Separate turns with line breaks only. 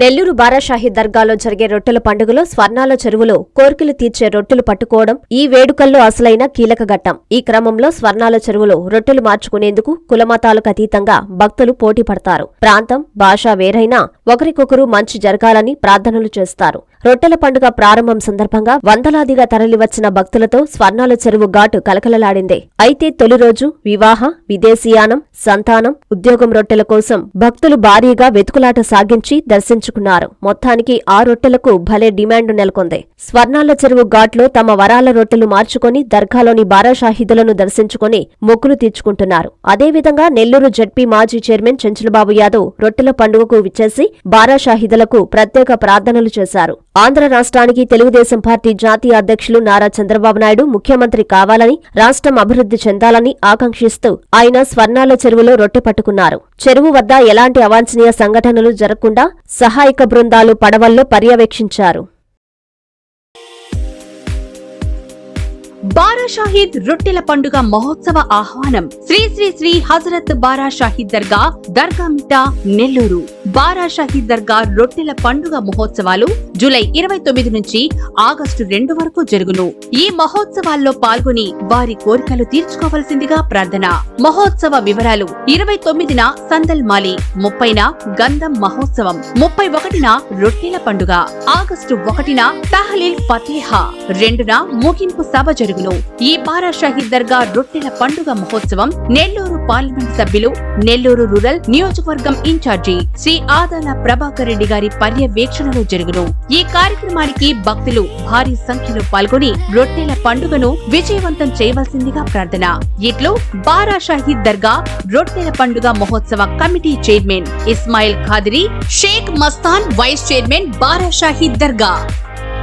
నెల్లూరు బారాషాహి దర్గాలో జరిగే రొట్టెల పండుగలో స్వర్ణాల చెరువులో కోర్కెలు తీర్చే రొట్టెలు పట్టుకోవడం ఈ వేడుకల్లో అసలైన కీలక ఘట్టం. ఈ క్రమంలో స్వర్ణాల చెరువులో రొట్టెలు మార్చుకునేందుకు కులమతాలకు అతీతంగా భక్తులు పోటీ పడతారు. ప్రాంతం భాష వేరైనా ఒకరికొకరు మంచి జరగాలని ప్రార్థనలు చేస్తారు. రొట్టెల పండుగ ప్రారంభం సందర్భంగా వందలాదిగా తరలివచ్చిన భక్తులతో స్వర్ణాల చెరువు ఘాటు కలకలలాడింది. అయితే తొలి రోజు వివాహ విదేశీయానం సంతానం ఉద్యోగం రొట్టెల కోసం భక్తులు భారీగా వెతుకులాట సాగించి దర్శించుకున్నారు మొత్తానికి ఆ రొట్టెలకు భలే డిమాండ్ నెలకొంది. స్వర్ణాల చెరువు ఘాట్లో తమ వరాల రొట్టెలు మార్చుకొని దర్గాలోని బారాషాహిదులను దర్శించుకుని మొక్కులు తీర్చుకుంటున్నారు. అదేవిధంగా నెల్లూరు జడ్పీ మాజీ చైర్మన్ చెంచులబాబు యాదవ్ రొట్టెల పండుగకు విచ్చేసి బారాషాహిదులకు ప్రత్యేక ప్రార్థనలు చేశారు. ఆంధ్ర రాష్ట్రానికి తెలుగుదేశం పార్టీ జాతీయ అధ్యక్షులు నారా చంద్రబాబు నాయుడు ముఖ్యమంత్రి కావాలని రాష్ట్రం అభివృద్ధి చెందాలని ఆకాంక్షిస్తూ ఆయన స్వర్ణాల చెరువులో రొట్టె పట్టుకున్నారు. చెరువు వద్ద ఎలాంటి అవాంఛనీయ సంఘటనలు జరగకుండా సహాయక బృందాలు పడవల్లో పర్యవేక్షించారు.
బారా షాహీద్ రొట్టెల పండుగ మహోత్సవ ఆహ్వానం. శ్రీ శ్రీ శ్రీ హజరత్ బారా షాహీద్ దర్గా దర్గా మిటా నెల్లూరు. బారా షహీద్ దర్గా రొట్టెల పండుగ మహోత్సవాలు జూలై ఇరవై తొమ్మిది నుంచి ఆగస్టు రెండు వరకు జరుగును. ఈ మహోత్సవాల్లో పాల్గొని వారి కోరికలు తీర్చుకోవలసిందిగా ప్రార్థన. మహోత్సవ వివరాలు ఇరవై తొమ్మిదిన సందల్ మాలి ముప్పైన గంధం మహోత్సవం ముప్పై ఒకటిన రొట్టెల పండుగ ఆగస్టు ఒకటిన తహలీల్ ఫతేహా రెండున ముగింపు సభ జరుగును. ఈ బారా షహీద్ దర్గా రొట్టెల పండుగ మహోత్సవం నెల్లూరు పార్లమెంట్ సభ్యులు నెల్లూరు రూరల్ నియోజకవర్గం ఇన్ఛార్జి శ్రీ ఆదాల ప్రభాకర్ రెడ్డి గారి పర్యవేక్షణలో జరుగును. ఈ కార్యక్రమానికి భక్తులు భారీ సంఖ్యలో పాల్గొని రొట్టెల పండుగను విజయవంతం చేయవలసిందిగా ప్రార్థన. ఇట్లు బారా షాహీద్ దర్గా రొట్టెల పండుగ మహోత్సవ committee chairman Ismail Khadiri Sheikh Mastan vice chairman Bara Shaheed Dargah.